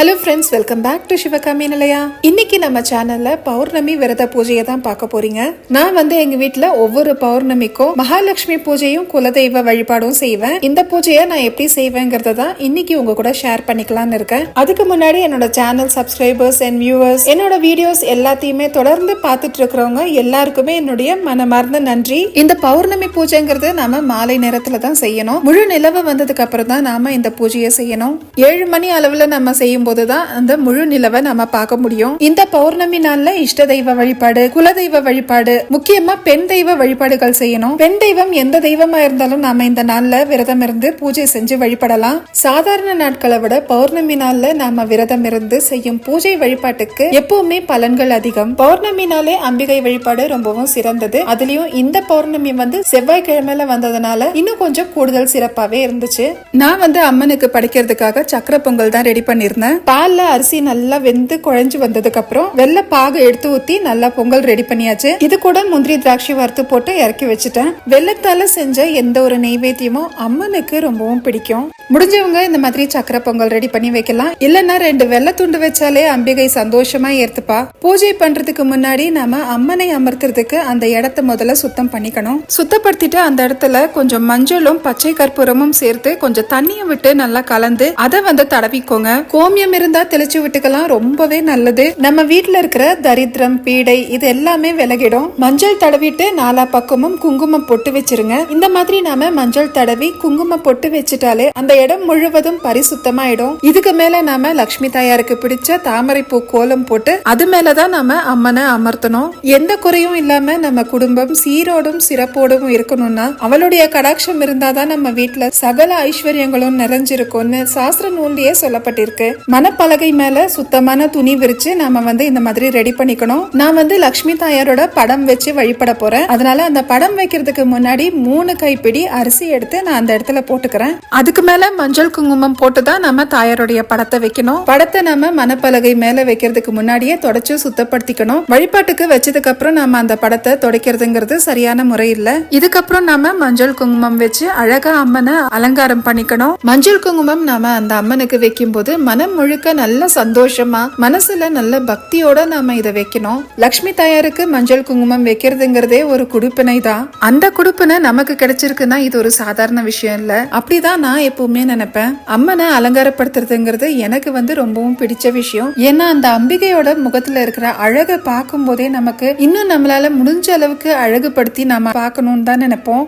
Hello friends welcome back to Sivakami நிலையா இன்னைக்கு நம்ம சேனல்ல பௌர்ணமி விரத பூஜையை தான் பார்க்க போறீங்க. நான் வந்து எங்க வீட்டுல ஒவ்வொரு பௌர்ணமிக்கும் மகாலட்சுமி பூஜையும் குலதெய்வ வழிபாடும் செய்வேன். இந்த பூஜையை நான் எப்படி செய்வேங்கிறத தான் இன்னைக்கு உங்க கூட ஷேர் பண்ணிக்கலாம்னு இருக்கேன். அதுக்கு முன்னாடி என்னோட சேனல் சப்ஸ்கிரைபர்ஸ் அண்ட் வியூவர்ஸ் என்னோட வீடியோஸ் எல்லாத்தையுமே தொடர்ந்து பார்த்துட்டு இருக்கிறவங்க எல்லாருக்குமே என்னுடைய மனமார்ந்த நன்றி. இந்த பௌர்ணமி பூஜைங்கிறது நாம மாலை நேரத்துல தான் செய்யணும். முழு நிலவு வந்ததுக்கு அப்புறம் தான் நாம இந்த பூஜையை செய்யணும். ஏழு மணி அளவுல நம்ம செய்யும் போதுதான் அந்த முழு நிலவை நம்ம பார்க்க முடியும். இந்த பௌர்ணமி நாள்ல இஷ்ட தெய்வ வழிபாடு குலதெய்வ வழிபாடு முக்கியமா பெண் தெய்வ வழிபாடுகள் செய்யணும். பெண் தெய்வம் எந்த தெய்வமா இருந்தாலும் நாம இந்த நாள்ல விரதம் இருந்து பூஜை செஞ்சு வழிபடலாம். சாதாரண நாட்களை விட பௌர்ணமி நாள்ல நாம விரதம் இருந்து செய்யும் பூஜை வழிபாட்டுக்கு எப்பவுமே பலன்கள் அதிகம். பௌர்ணமி நாளே அம்பிகை வழிபாடு ரொம்பவும் சிறந்தது. அதுலயும் இந்த பௌர்ணமி வந்து செவ்வாய்க்கிழமையில வந்ததுனால இன்னும் கொஞ்சம் கூடுதல் சிறப்பாவே இருந்துச்சு. நான் வந்து அம்மனுக்கு படைக்கிறதுக்காக சக்கர பொங்கல் தான் ரெடி பண்ணிருந்தேன் பால்ல அரிசி நல்லா வெந்து குழஞ்சு வந்ததுக்கு அப்புறம் வெள்ளை பாகு எடுத்து ஊத்தி நல்லா பொங்கல் ரெடி பண்ணியாச்சு. இது கூட முந்திரி திராட்சை வறுத்து போட்டு இறக்கி வச்சுட்டேன். வெள்ளத்தால் செஞ்ச எந்த ஒரு நெய்வேத்தியமும் அம்மனுக்கு ரொம்பவும் பிடிக்கும். முடிஞ்சவங்க இந்த மாதிரி சக்கரை பொங்கல் ரெடி பண்ணி வைக்கலாம். இல்லைன்னா ரெண்டு வெள்ளை துண்டு வச்சாலே அம்பிகை சந்தோஷமா ஏத்துப்பா. பூஜை பண்றதுக்கு முன்னாடி நாம அம்மனை அமர்த்துறதுக்கு அந்த இடத்த முதல்ல சுத்தம் பண்ணிக்கணும். சுத்தப்படுத்திட்டு அந்த இடத்துல கொஞ்சம் மஞ்சளும் பச்சை கற்பூரமும் சேர்த்து கொஞ்சம் தண்ணியை விட்டு நல்லா கலந்து அதை வந்து தடவிக்கோங்க. கோமியம் இருந்தா தெளிச்சு விட்டுக்கலாம். ரொம்பவே நல்லது. நம்ம வீட்ல இருக்கிற தரித்திரம் பீடை இது எல்லாமே விலகிடும். மஞ்சள் தடவிட்டு நாலா பக்கமும் குங்குமம் பொட்டு வச்சிருங்க. இந்த மாதிரி நாம மஞ்சள் தடவி குங்குமம் பொட்டு வச்சுட்டாலே அந்த இடம் முழுவதும் பரிசுத்தமாயிடும். இதுக்கு மேல நாம லக்ஷ்மி தாயாருக்கு பிடிச்ச தாமரை பூ கோலம் போட்டு அது மேலதான் நாம அம்மனை அமர்த்தணும். எந்த குறையும் இல்லாம நம்ம குடும்பம் சீரோடும் சிறப்போடும் இருக்கணும்னா அவளுடைய கடாட்சம் இருந்தாதான் நம்ம வீட்டுல சகல ஐஸ்வர்யங்களும் நிறைஞ்சிருக்கும்னு சாஸ்திர நூலியே சொல்லப்பட்டிருக்கு. மனப்பலகை மேல சுத்தமான துணி விரிச்சு நாம வந்து இந்த மாதிரி ரெடி பண்ணிக்கணும். நான் வந்து லக்ஷ்மி தாயாரோட படம் வச்சு வழிபட போறேன். அதனால அந்த படம் வைக்கிறதுக்கு முன்னாடி மூணு கைப்பிடி அரிசி எடுத்து நான் அந்த இடத்துல போட்டுக்கிறேன். அதுக்கு மேல மஞ்சள் குங்குமம் போட்டு தான் நம்ம தாயாருடைய படத்தை வைக்கணும். படத்தை நம்ம மனப்பலகை மேல வைக்கிறதுக்கு முன்னாடியே தொடச்சு சுத்தப்படுத்திக்கணும். வழிபாட்டுக்கு வச்சதுக்கு அப்புறம் நம்ம அந்த படத்தை துடைக்கிறதுங்கிறது சரியான முறை இல்ல. இதுக்கப்புறம் நாம மஞ்சள் குங்குமம் வச்சு அழகா அம்மனை அலங்காரம் பண்ணிக்கணும். மஞ்சள் குங்குமம் நாம அந்த அம்மனுக்கு வைக்கும் போது மனம் முழுக்க நல்ல சந்தோஷமா மனசுல நல்ல பக்தியோட நாம இதை வைக்கணும். லக்ஷ்மி தாயாருக்கு மஞ்சள் குங்குமம் வைக்கிறதுங்கிறதே ஒரு குடுப்பினை தான். அந்த குடுப்பினை நமக்கு கிடைச்சிருக்குன்னா இது ஒரு சாதாரண விஷயம் இல்ல. அப்படிதான் நான் எப்பவுமே நினைப்பேன். அம்மனை அலங்காரப்படுத்துறதுங்கிறது எனக்கு வந்து ரொம்பவும் பிடிச்ச விஷயம். ஏன்னா அந்த அம்பிகையோட முகத்துல இருக்கிற அழகை பார்க்கும் போதே நமக்கு இன்னும் நம்மளால முடிஞ்ச அளவுக்கு அழகுபடுத்தி நாம பார்க்கணும்னு தான் நினைப்போம்.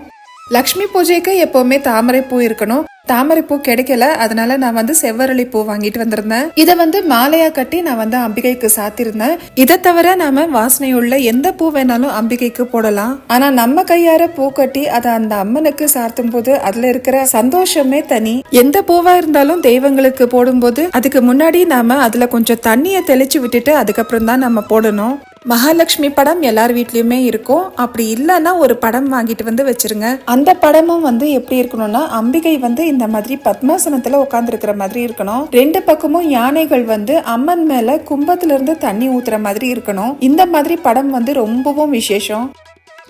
லக்ஷ்மி பூஜைக்கு எப்பவுமே தாமரை பூ இருக்கணும். தாமரைப்பூ கிடைக்கல. அதனால நான் வந்து செவ்வரளி பூ வாங்கிட்டு வந்திருந்தேன். இதை வந்து மாலையா கட்டி நான் வந்து அம்பிகைக்கு சாத்திருந்தேன். இதை தவிர நாம வாசனையுள்ள எந்த பூ வேணாலும் அம்பிகைக்கு போடலாம். ஆனா நம்ம கையார பூ கட்டி அதை அந்த அம்மனுக்கு சார்த்தும் போது அதுல இருக்கிற சந்தோஷமே தனி. எந்த பூவா இருந்தாலும் தெய்வங்களுக்கு போடும்போது அதுக்கு முன்னாடி நாம அதுல கொஞ்சம் தண்ணியை தெளிச்சு விட்டுட்டு அதுக்கப்புறம் தான் நம்ம போடணும். மகாலட்சுமி படம் எல்லார் வீட்லயுமே இருக்கும். அப்படி இல்லைன்னா ஒரு படம் வாங்கிட்டு வந்து வச்சிருங்க. அந்த படமும் வந்து எப்படி இருக்கணும்னா அம்பிகை வந்து இந்த மாதிரி பத்மாசனத்துல உட்காந்துருக்கிற மாதிரி இருக்கணும். ரெண்டு பக்கமும் யானைகள் வந்து அம்மன் மேல கும்பத்துல இருந்து தண்ணி ஊத்துற மாதிரி இருக்கணும். இந்த மாதிரி படம் வந்து ரொம்பவும் விசேஷம்.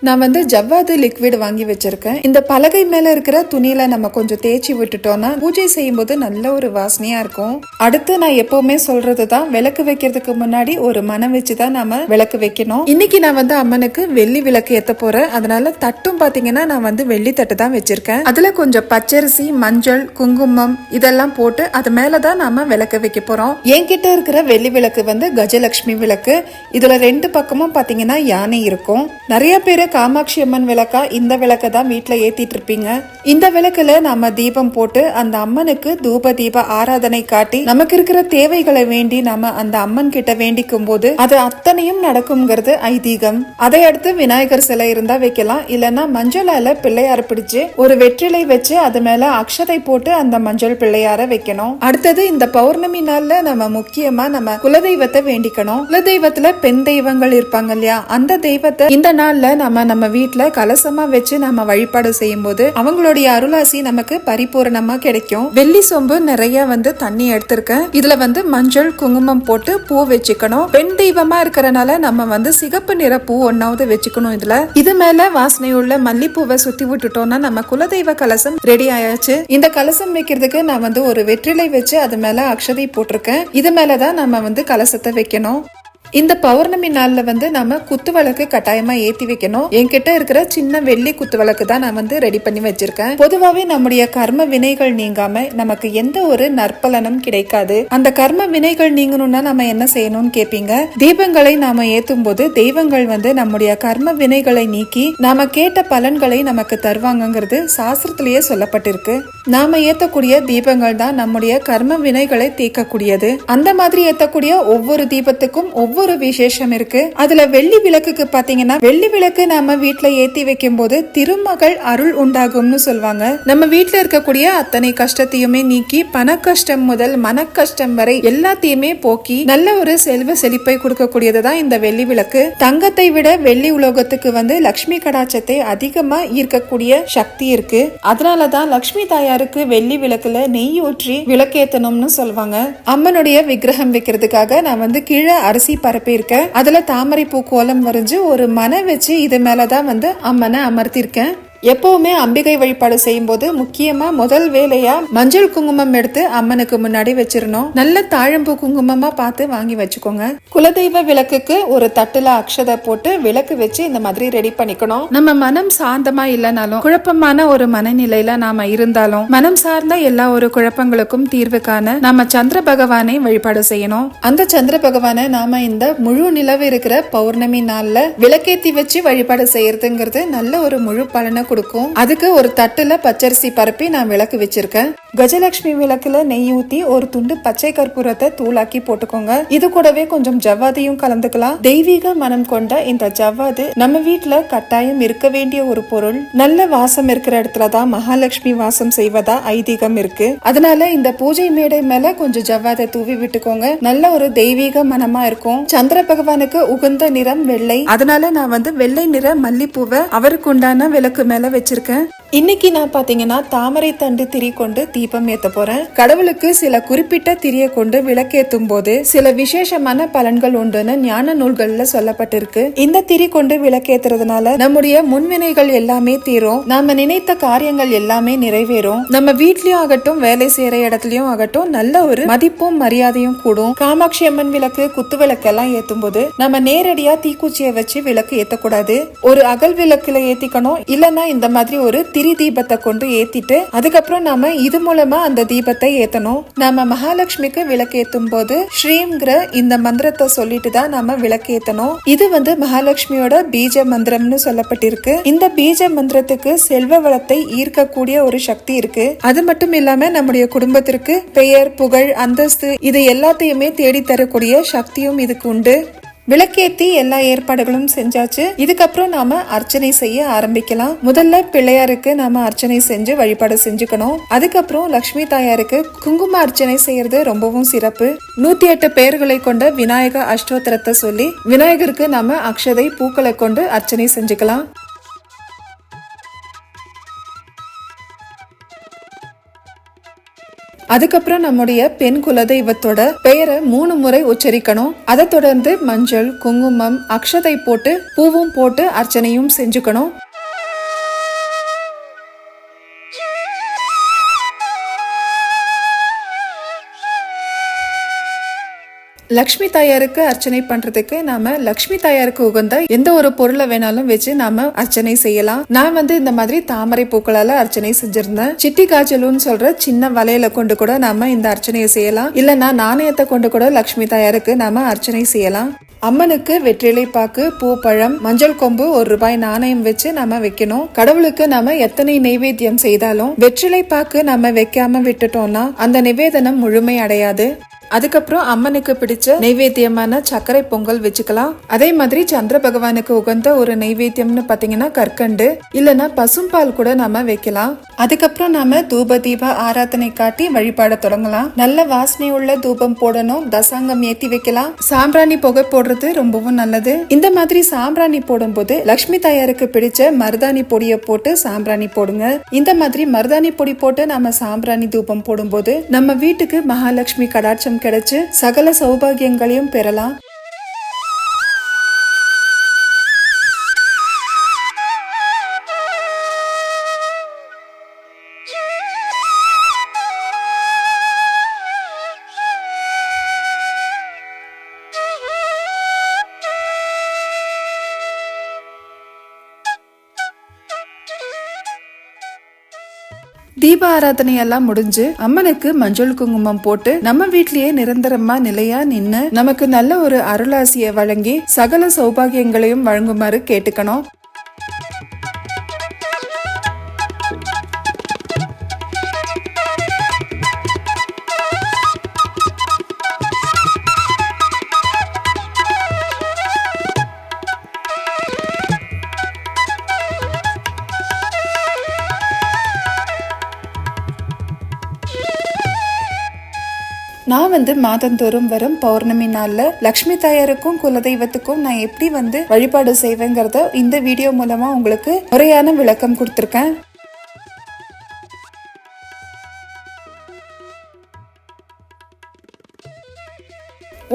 நான் வந்து ஜவ்வாது லிக்விட் வாங்கி வச்சிருக்கேன். இந்த பலகை மேல இருக்கிற துணியில நம்ம கொஞ்சம் தேய்ச்சி விட்டுட்டோம்னா பூஜை செய்யும் போது நல்ல ஒரு வாசனையா இருக்கும். அடுத்து நான் எப்பவுமே சொல்றது தான் விளக்கு வைக்கிறதுக்கு முன்னாடி ஒரு மனம் வச்சு தான் நாம விளக்கு வைக்கணும். இன்னைக்கு நான் வந்து அம்மனுக்கு வெள்ளி விளக்கு ஏத்த போறேன். அதனால தட்டும் பாத்தீங்கன்னா நான் வந்து வெள்ளி தட்டு தான் வச்சிருக்கேன். அதுல கொஞ்சம் பச்சரிசி மஞ்சள் குங்குமம் இதெல்லாம் போட்டு அது மேலதான் நாம விளக்கு வைக்க போறோம். என்கிட்ட இருக்கிற வெள்ளி விளக்கு வந்து கஜலட்சுமி விளக்கு. இதுல ரெண்டு பக்கமும் பாத்தீங்கன்னா யானை இருக்கும். நிறைய பேரு காமாட்சி அம்மன் விளக்கா? இந்த விளக்க தான் வீட்டில் ஏத்திட்டு இருப்பீங்க. இந்த விளக்குல நம்ம தீபம் போட்டு அந்த அம்மனுக்கு தூப தீப ஆராதனை காட்டி நமக்கு இருக்கிற தேவைகளை வேண்டி நம்ம அந்த அம்மன் கிட்ட வேண்டிக்கும் போது அது அத்தனையும் நடக்கும்ங்கிறது ஐதீகம். அதை அடுத்து விநாயகர் சிலை இருந்தா வைக்கலாம். இல்லைன்னா மஞ்சளால பிள்ளையார பிடிச்சு ஒரு வெற்றிலை வச்சு அது மேல அக்ஷதை போட்டு அந்த மஞ்சள் பிள்ளையார வைக்கணும். அடுத்தது இந்த பௌர்ணமி நாள்ல நம்ம முக்கியமா நம்ம குலதெய்வத்தை வேண்டிக்கணும். குலதெய்வத்துல பெண் தெய்வங்கள் இருப்பாங்க இல்லையா? அந்த தெய்வத்தை இந்த நாள்ல நம்ம நம்ம நம்ம கலசமாக வச்சு நம்ம வழிபாடு செய்யும் போது அவங்களுடைய அருளாசி நமக்கு பரிபூரணமாக கிடைக்கும். வெள்ளி சொம்பு நிறைய வந்து தண்ணி எடுத்திருக்கேன். இதில் வந்து மஞ்சள் குங்குமம் போட்டு பூ வச்சுக்கணும். பெண் தெய்வமா இருக்கிறனால நம்ம வந்து சிகப்பு நிற பூ ஒன்னாவது வச்சுக்கணும் இதுல. இது மேல வாசனையுள்ள மல்லிப்பூவை சுத்தி விட்டுட்டோம்னா நம்ம குலதெய்வ கலசம் ரெடி ஆயாச்சு. இந்த கலசம் வைக்கிறதுக்கு நான் வந்து ஒரு வெற்றிலை வச்சு அது மேல அக்ஷதை போட்டிருக்கேன். இது மேலதான் நம்ம வந்து கலசத்தை வைக்கணும். இந்த பௌர்ணமி நாள்ல வந்து நம்ம குத்து விளக்கு கட்டாயமா ஏத்தி வைக்கணும். என்கிட்ட இருக்கிற சின்ன வெள்ளி குத்து விளக்கு தான் நான் வந்து ரெடி பண்ணி வச்சிருக்கேன். பொதுவாவே நம்முடைய கர்ம வினைகள் நீங்காம நமக்கு எந்த ஒரு நற்பலனும் கிடைக்காது. அந்த கர்ம வினைகள் நீங்கணும்னா நம்ம என்ன செய்யணும்னு கேப்பீங்க? தீபங்களை நாம ஏத்தும் போது தெய்வங்கள் வந்து நம்முடைய கர்ம வினைகளை நீக்கி நாம கேட்ட பலன்களை நமக்கு தருவாங்கங்கிறது சாஸ்திரத்திலேயே சொல்லப்பட்டிருக்கு. நாம ஏத்தக்கூடிய தீபங்கள் தான் நம்முடைய கர்ம வினைகளை தீர்க்கக்கூடியது அந்த மாதிரி ஏத்தக்கூடிய ஒவ்வொரு தீபத்துக்கும் ஒவ்வொரு விசேஷம் இருக்கு. அதுல வெள்ளி விளக்குக்கு பாத்தீங்கன்னா வெள்ளி விளக்கு நாம வீட்டுல ஏத்தி வைக்கும் போது திருமகள் அருள் உண்டாகும்னு சொல்லுவாங்க நம்ம வீட்டுல இருக்கக்கூடிய அத்தனை கஷ்டத்தையுமே நீக்கி பண கஷ்டம் முதல் மன கஷ்டம் வரை எல்லாத்தையுமே போக்கி நல்ல ஒரு செல்வ செழிப்பை கொடுக்கக்கூடியது தான் இந்த வெள்ளி விளக்கு. தங்கத்தை விட வெள்ளி உலோகத்துக்கு வந்து லக்ஷ்மி கடாச்சத்தை அதிகமா ஈர்க்கக்கூடிய சக்தி இருக்கு. அதனாலதான் லக்ஷ்மி தாயாருக்கு வெள்ளி விளக்குல நெய் ஊற்றி விளக்கேத்தணும்னு சொல்லுவாங்க அம்மனுடைய விக்கிரகம் வைக்கிறதுக்காக நான் வந்து கீழே அரிசி பரப்பியிருக்கேன் அதுல தாமரை பூ கோலம் வரைஞ்சு ஒரு மனை வச்சு இது மேலதான் வந்து அம்மனை அமர்த்திருக்கேன் எப்பவுமே அம்பிகை வழிபாடு செய்யும் போது முக்கியமா முதல் வேலையா மஞ்சள் குங்குமம் எடுத்து அம்மனுக்கு முன்னாடி வச்சிடணும். நல்ல தாழம்பூ குங்குமமா பார்த்து வாங்கி வச்சுக்கோங்க. குலதெய்வ விளக்குக்கு ஒரு தட்டுல அக்ஷதை போட்டு விளக்கு வச்சு இந்த மாதிரி ரெடி பண்ணிக்கணும். நம்ம மனம் சாந்தமா இல்லைனாலும் குழப்பமான ஒரு மனநிலையில நாம இருந்தாலும் மனம் சார்ந்த எல்லா ஒரு குழப்பங்களுக்கும் தீர்வு காண நாம சந்திர பகவானை வழிபாடு செய்யணும். அந்த சந்திர பகவானை நாம இந்த முழு நிலவு இருக்கிற பௌர்ணமி நாள்ல விளக்கேத்தி வச்சு வழிபாடு செய்யறதுங்கிறது நல்ல ஒரு முழு பலனை கொடுக்கும். அதுக்கு ஒரு தட்டுல பச்சரிசி பரப்பி நான் விளக்கு வச்சிருக்கேன். கஜலட்சுமி விளக்குல நெய் ஊத்தி ஒரு துண்டு பச்சை கற்பூரத்தை தூளாக்கி போட்டுக்கோங்க. இது கூடவே கொஞ்சம் ஜவ்வாதையும் கலந்துக்கலாம். தெய்வீக மனம் கொண்ட இந்த ஜவ்வாது நம்ம வீட்டுல கட்டாயம் இருக்க வேண்டிய ஒரு பொருள். நல்ல வாசம் இருக்கிற இடத்துல தான் மகாலட்சுமி வாசம் செய்வதா ஐதீகம் இருக்கு. அதனால இந்த பூஜை மேடை மேல கொஞ்சம் ஜவ்வாதை தூவி விட்டுக்கோங்க. நல்ல ஒரு தெய்வீக மனமா இருக்கும். சந்திர பகவானுக்கு உகந்த நிறம் வெள்ளை. அதனால நான் வந்து வெள்ளை நிற மல்லிப்பூவை அவருக்கு உண்டான விளக்கு மேல வச்சிருக்கேன். இன்னைக்கு நான் பாத்தீங்கன்னா தாமரை தண்டு திரி கொண்டு தீபம் ஏத்த போறேன் கடவுளுக்கு சில குறிப்பிட்ட திரியை கொண்டு விளக்கேத்தும் போது சில விசேஷமான பலன்கள் உண்டுன்னு ஞான நூல்கள்ல சொல்லப்பட்டிருக்கு. இந்த திரி கொண்டு விளக்கேத்துறதுனால நம்முடைய முன்வினைகள் எல்லாமே தீரும். நாம நினைத்த காரியங்கள் எல்லாமே நிறைவேறும். நம்ம வீட்லயும் ஆகட்டும் வேலை செய்யற இடத்துலயும் ஆகட்டும் நல்ல ஒரு மதிப்பும் மரியாதையும் கூடும். காமாட்சி அம்மன் விளக்கு குத்து விளக்கெல்லாம் ஏத்தும் போது நம்ம நேரடியா தீக்குச்சியை வச்சு விளக்கு ஏத்தக்கூடாது. ஒரு அகல் விளக்குல ஏத்திக்கணும். இல்லன்னா இந்த மாதிரி ஒரு திரி தீபத்தை கொண்டு ஏத்திட்டு அதுக்கப்புறம் நாம இது மூலமா அந்த தீபத்தை ஏத்தணும். நாம மகாலட்சுமிக்கு விளக்கேத்தும் போது ஸ்ரீம்ங்கிற இந்த மந்திரத்தை சொல்லிட்டு தான் நாம விளக்கேத்தணும். இது வந்து மகாலட்சுமியோட பீஜ மந்திரம்னு சொல்லப்பட்டிருக்கு. இந்த பீஜ மந்திரத்துக்கு செல்வ வளத்தை ஈர்க்கக்கூடிய ஒரு சக்தி இருக்கு. அது மட்டும் இல்லாம நம்முடைய குடும்பத்திற்கு பெயர் புகழ் அந்தஸ்து இது எல்லாத்தையுமே தேடி தரக்கூடிய சக்தியும் இதுக்கு உண்டு. விளக்கேத்தி எல்லா ஏற்பாடுகளும் செஞ்சாச்சு. இதுக்கப்புறம் நாம அர்ச்சனை செய்ய ஆரம்பிக்கலாம். முதல்ல பிள்ளையாருக்கு நாம அர்ச்சனை செஞ்சு வழிபாடு செஞ்சுக்கணும். அதுக்கப்புறம் லக்ஷ்மி தாயாருக்கு குங்கும அர்ச்சனை செய்யறது ரொம்பவும் சிறப்பு. நூத்தி எட்டு பெயர்களை கொண்ட விநாயக அஷ்டோத்திரத்தை சொல்லி விநாயகருக்கு நாம அக்ஷதை பூக்களை கொண்டு அர்ச்சனை செஞ்சுக்கலாம். அதுக்கப்புறம் நம்முடைய பெண் குலதெய்வத்தோட பெயரை மூணு முறை உச்சரிக்கணும். அதை தொடர்ந்து மஞ்சள் குங்குமம் அக்ஷதை போட்டு பூவும் போட்டு அர்ச்சனையும் செஞ்சுக்கணும். லக்ஷ்மி தாயாருக்கு அர்ச்சனை பண்றதுக்கு நாம லக்ஷ்மி தாயாருக்கு உகந்த எந்த ஒரு பொருளை வேணாலும் வச்சு நாம அர்ச்சனை செய்யலாம். நான் வந்து இந்த மாதிரி தாமரை பூக்களால அர்ச்சனை செஞ்சிருந்தேன். சிட்டி காய்ச்சலுன்னு சொல்ற சின்ன வலையில கொண்டு கூட நாம இந்த அர்ச்சனையை செய்யலாம். இல்லைன்னா நாணயத்தை கொண்டு கூட லக்ஷ்மி தாயாருக்கு நாம அர்ச்சனை செய்யலாம். அம்மனுக்கு வெற்றிலை பாக்கு பூ பழம் மஞ்சள் கொம்பு ஒரு ரூபாய் நாணயம் வச்சு நாம வைக்கணும். கடவுளுக்கு நாம எத்தனை நைவேத்தியம் செய்தாலும் வெற்றிலை பாக்கு நாம வைக்காம விட்டுட்டோம்னா அந்த நிவேதனம் முழுமை அடையாது. அதுக்கப்புறம் அம்மனுக்கு பிடிச்ச நெய்வேத்தியமான சர்க்கரை பொங்கல் வச்சுக்கலாம். அதே மாதிரி சந்திர பகவானுக்கு உகந்த ஒரு நைவேத்தியம்னு பாத்தீங்கன்னா கற்கண்டு இல்லனா பசும்பால் கூட நாம வைக்கலாம். அதுக்கப்புறம் நாம தூப தீப ஆராதனை காட்டி வழிபாட தொடங்கலாம். நல்ல வாசனை உள்ள தூபம் போடணும் தசாங்கம் ஏத்தி வைக்கலாம். சாம்பிராணி புகை போடுறது ரொம்பவும் நல்லது. இந்த மாதிரி சாம்பிராணி போடும்போது லக்ஷ்மி தாயாருக்கு பிடிச்ச மருதாணி பொடியை போட்டு சாம்பிராணி போடுங்க. இந்த மாதிரி மருதாணி பொடி போட்டு நாம சாம்பிராணி தூபம் போடும்போது நம்ம வீட்டுக்கு மகாலட்சுமி கடாட்சம் கிடைச்சு சகல சௌபாகியங்களையும் பெறலாம். தீப ஆராதனை எல்லாம் முடிஞ்சு அம்மனுக்கு மஞ்சள் குங்குமம் போட்டு நம்ம வீட்லயே நிரந்தரமா நிலையா நின்னு நமக்கு நல்ல ஒரு அருளாசியை வழங்கி சகல சௌபாகியங்களையும் வழங்குமாறு கேட்டுக்கணும். நான் வந்து மாதந்தோறும் வரும் பௌர்ணமி நாளில் லக்ஷ்மி தாயாருக்கும் குலதெய்வத்துக்கும் நான் எப்படி வந்து வழிபாடு செய்வேங்கிறத இந்த வீடியோ மூலமாக உங்களுக்கு முறையான விளக்கம் கொடுத்துருக்கேன்.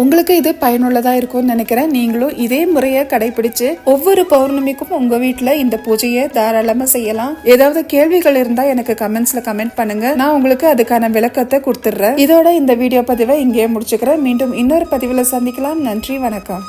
உங்களுக்கு இது பயனுள்ளதாக இருக்கும்னு நினைக்கிறேன். நீங்களும் இதே முறையை கடைபிடிச்சு ஒவ்வொரு பௌர்ணமிக்கும் உங்கள் வீட்டில் இந்த பூஜையை தாராளமாக செய்யலாம். ஏதாவது கேள்விகள் இருந்தால் எனக்கு கமெண்ட்ஸில் கமெண்ட் பண்ணுங்க. நான் உங்களுக்கு அதுக்கான விளக்கத்தை கொடுத்துட்றேன். இதோட இந்த வீடியோ பதிவை இங்கேயே முடிச்சுக்கிறேன். மீண்டும் இன்னொரு பதிவில் சந்திக்கலாம். நன்றி வணக்கம்.